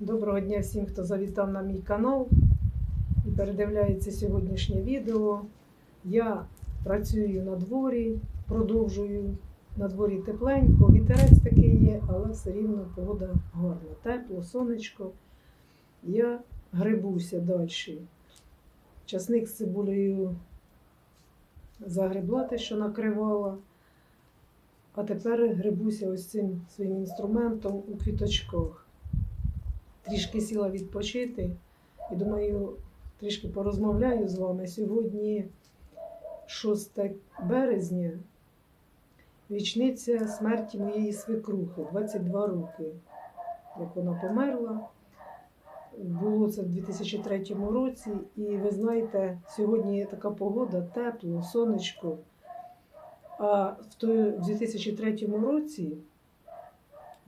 Доброго дня всім, хто завітав на мій канал і передивляється сьогоднішнє відео. Я працюю на дворі, продовжую на дворі тепленько. Вітерець такий є, але все рівно погода гарна. Тепло, сонечко. Я грибуся далі. Часник з цибулею загребла те, що накривала. А тепер грибуся ось цим своїм інструментом у квіточках трішки сіла відпочити і думаю, трішки порозмовляю з вами. Сьогодні 6 березня, річниця смерті моєї свекрухи, 22 роки, як вона померла. Було це в 2003 році, і ви знаєте, сьогодні є така погода, тепло, сонечко. А в той- в 2003 році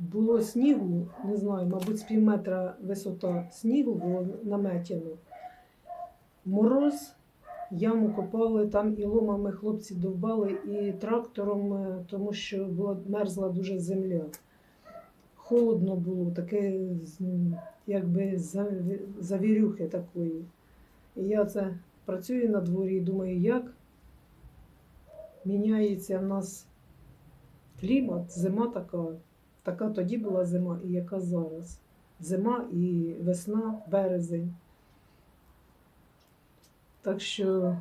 було снігу, не знаю, мабуть, з пів метра висота снігу було наметено. Мороз, яму копали, там і ломами хлопці довбали, і трактором, е, тому що була мерзла дуже земля. Холодно було, таке якби завірюхи такої. І я це працюю на дворі і думаю, як міняється в нас клімат, зима така. Така тоді була зима і яка зараз. Зима і весна, березень. Так що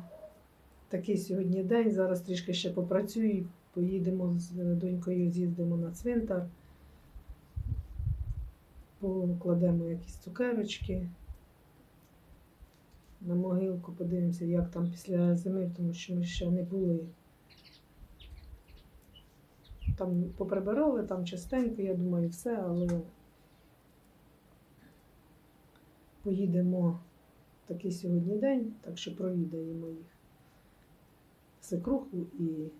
такий сьогодні день. Зараз трішки ще попрацюю. Поїдемо з донькою, з'їздимо на цвинтар, покладемо якісь цукерочки на могилку, подивимося, як там після зими, тому що ми ще не були. Там поприбирали, там частенько, я думаю, все, але поїдемо такий сьогодні день, так що провідаємо їх. Свекруху і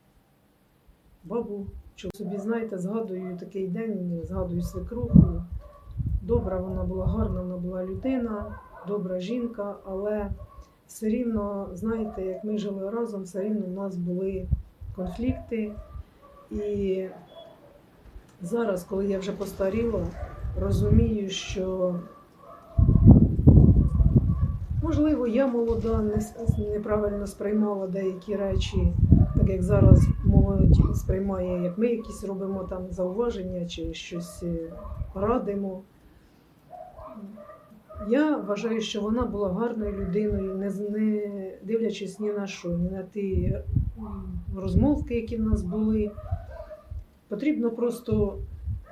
бабу. Що собі, знаєте, згадую такий день, згадую свекруху. Добра вона була, гарна вона була людина, добра жінка, але все рівно, знаєте, як ми жили разом, все рівно у нас були конфлікти. І зараз, коли я вже постаріла, розумію, що можливо я молода, неправильно сприймала деякі речі, так як зараз молодь сприймає, як ми якісь робимо там зауваження чи щось е, радимо. Я вважаю, що вона була гарною людиною, не, не дивлячись ні на що, ні на ті розмовки, які в нас були. Потрібно просто,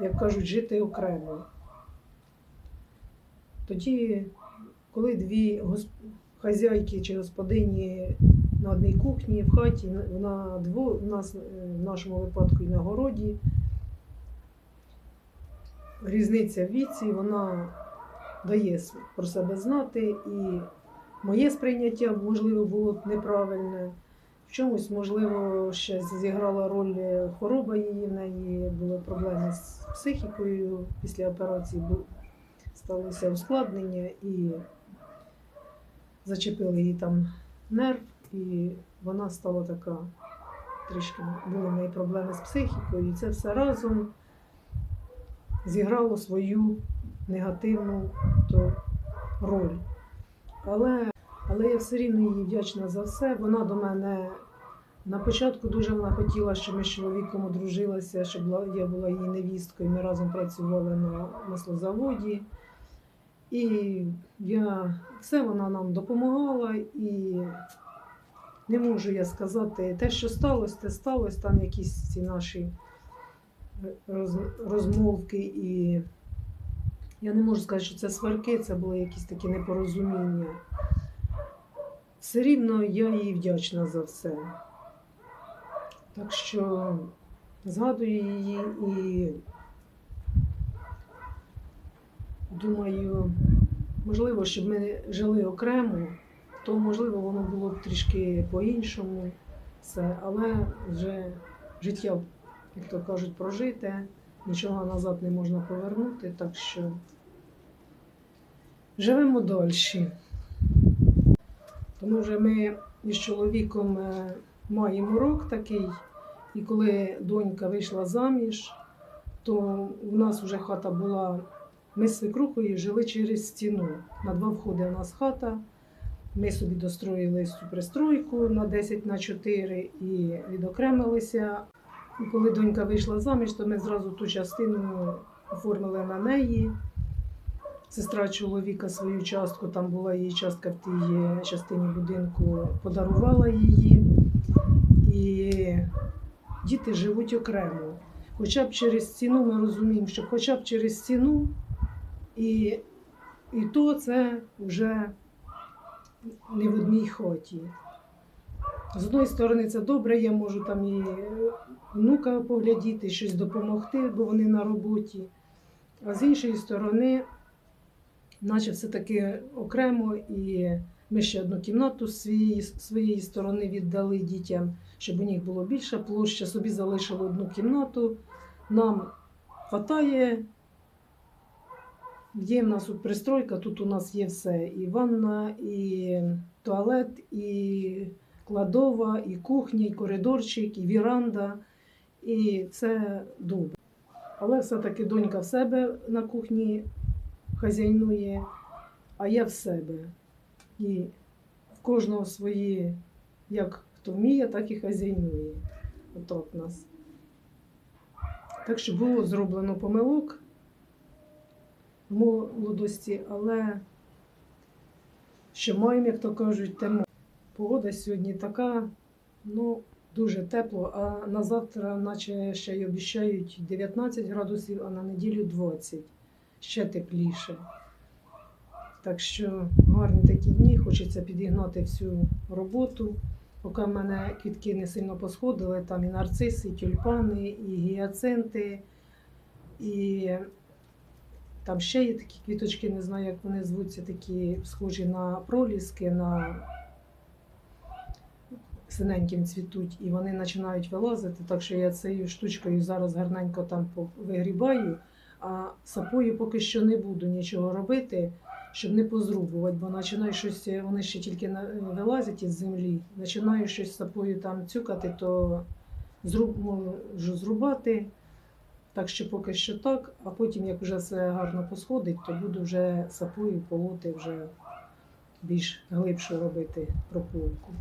як кажуть, жити окремо. Тоді, коли дві гос- хазяйки чи господині на одній кухні в хаті, на дво, в нас е, в нашому випадку і на городі, різниця в віці, вона дає про себе знати, і моє сприйняття, можливо, було б неправильне. В чомусь, можливо, ще зіграла роль хвороба її, в неї були проблеми з психікою після операції, сталося ускладнення і зачепили її там нерв, і вона стала така, трішки були в неї проблеми з психікою, і це все разом зіграло свою негативну то, роль. Але але я все рівно їй вдячна за все. Вона до мене на початку дуже вона хотіла, щоб ми з чоловіком одружилися, щоб я була її невісткою. Ми разом працювали на маслозаводі. І я все вона нам допомагала, і не можу я сказати, те, що сталося, те сталося, там якісь ці наші роз, розмовки. І я не можу сказати, що це сварки, це були якісь такі непорозуміння. Все рівно я їй вдячна за все. Так що згадую її і думаю, можливо, щоб ми жили окремо, то можливо воно було б трішки по-іншому все, але вже життя, як то кажуть, прожите, нічого назад не можна повернути, так що живемо далі. Тому вже ми із чоловіком е, маємо рок такий, і коли донька вийшла заміж, то в нас вже хата була Ми з свекрухою жили через стіну. На два входи у нас хата. Ми собі достроїли цю пристройку на 10 на 4 і відокремилися. І коли донька вийшла заміж, то ми зразу ту частину оформили на неї. Сестра чоловіка свою частку, там була її частка в тій частині будинку, подарувала її. І діти живуть окремо. Хоча б через стіну ми розуміємо, що хоча б через стіну, і, і то це вже не в одній хаті. З одної сторони, це добре, я можу там і внука поглядіти, щось допомогти, бо вони на роботі. А з іншої сторони, наче все-таки окремо, і ми ще одну кімнату з своєї, сторони віддали дітям, щоб у них було більше площа, собі залишили одну кімнату. Нам хватає. Є в нас тут пристройка, тут у нас є все. І ванна, і туалет, і кладова, і кухня, і коридорчик, і віранда. І це добре. Але все-таки донька в себе на кухні хазяйнує, а я в себе. І в кожного свої, як хто вміє, так і хазяйнує. Отак нас. Так що було зроблено помилок в молодості, але що маємо, як то кажуть, тему. Погода сьогодні така, ну, дуже тепло, а на завтра, наче ще й обіцяють 19 градусів, а на неділю 20. Ще тепліше. Так що гарні такі дні, хочеться підігнати всю роботу. Поки в мене квітки не сильно посходили, там і нарциси, і тюльпани, і гіацинти, і там ще є такі квіточки, не знаю, як вони звуться, такі схожі на проліски, на синеньким цвітуть, і вони починають вилазити. Так що я цією штучкою зараз гарненько там вигрібаю, а сапою поки що не буду нічого робити, щоб не позрубувати, бо починаю щось, вони ще тільки вилазять із землі, починаю щось сапою там цюкати, то зруб, можу зрубати. Так що поки що так, а потім, як вже все гарно посходить, то буду вже сапою полоти вже більш глибше робити прополку.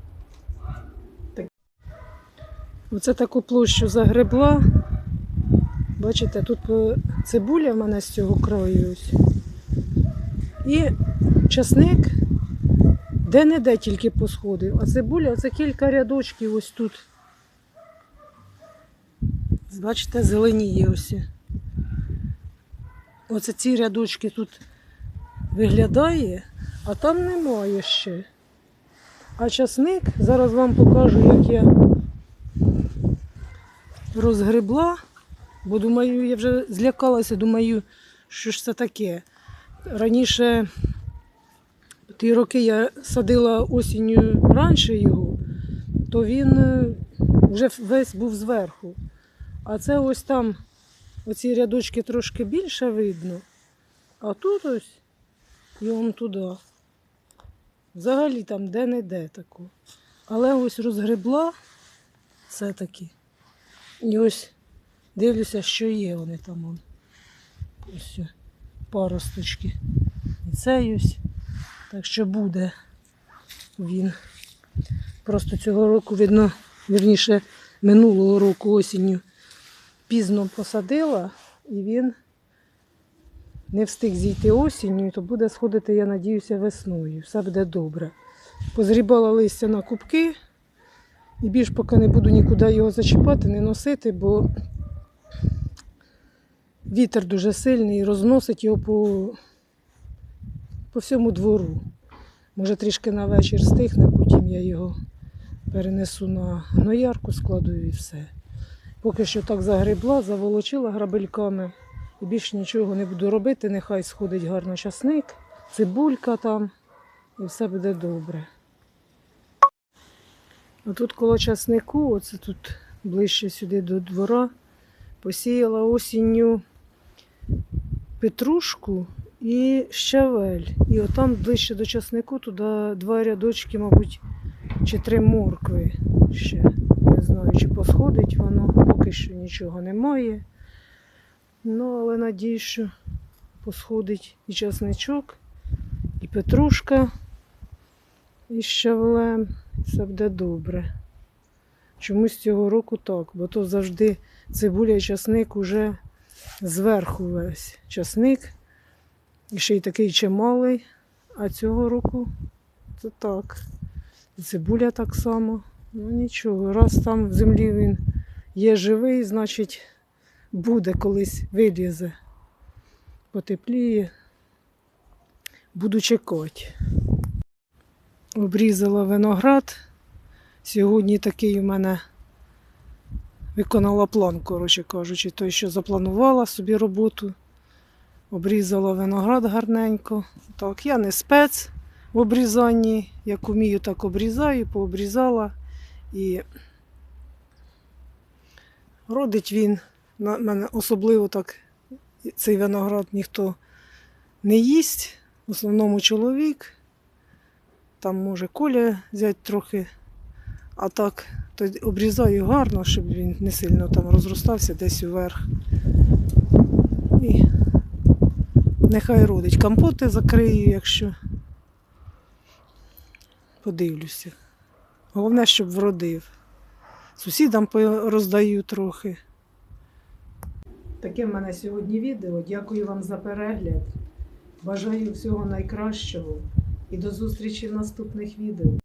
Так. Оце таку площу загребла. Бачите, тут цибуля в мене з цього краю. ось. І часник де-не-де тільки посходив. А цибуля це кілька рядочків ось тут. Бачите, зеленіє ось. Оце ці рядочки тут виглядає, а там немає ще. А часник, зараз вам покажу, як я розгребла, бо думаю, я вже злякалася, думаю, що ж це таке. Раніше ті роки я садила осінню раніше його, то він е, вже весь був зверху. А це ось там оці рядочки трошки більше видно, а тут ось і он туди. Взагалі там де-не-де тако. Але ось розгребла все-таки. І ось дивлюся, що є вони там. Ось паросточки. І це ось. Так що буде він. Просто цього року, видно, вірніше, минулого року осінню пізно посадила, і він не встиг зійти осінню, то буде сходити, я надіюся, весною. Все буде добре. Позрібала листя на кубки, і більш поки не буду нікуди його зачіпати, не носити, бо вітер дуже сильний розносить його по, по всьому двору. Може, трішки на вечір стихне, потім я його перенесу на гноярку, складу і все. Поки що так загребла, заволочила грабельками і більше нічого не буду робити. Нехай сходить гарно часник, цибулька там, і все буде добре. А тут коло часнику, оце тут ближче сюди до двора, посіяла осінню петрушку і щавель. І отам ближче до часнику, туди два рядочки, мабуть, чи три моркви ще. Не знаю, чи посходить воно, поки що нічого немає. Ну, але надію, що посходить і часничок, і петрушка, і щавлем. Все буде добре. Чомусь цього року так, бо то завжди цибуля і часник уже зверху весь часник. І ще й такий чималий. А цього року це так. Цибуля так само. Ну нічого, раз там в землі він є живий, значить буде колись вилізе. Потепліє. Буду чекати. Обрізала виноград. Сьогодні такий у мене виконала план, коротше кажучи, той, що запланувала собі роботу. Обрізала виноград гарненько. Так, я не спец в обрізанні. Як умію, так обрізаю, пообрізала. І родить він. На мене особливо так цей виноград ніхто не їсть. В основному чоловік. Там може коля взяти трохи. А так, то обрізаю гарно, щоб він не сильно там розростався десь уверх. І нехай родить. Компоти закрию, якщо подивлюся. Головне, щоб вродив. Сусідам роздаю трохи. Таке в мене сьогодні відео. Дякую вам за перегляд. Бажаю всього найкращого і до зустрічі в наступних відео.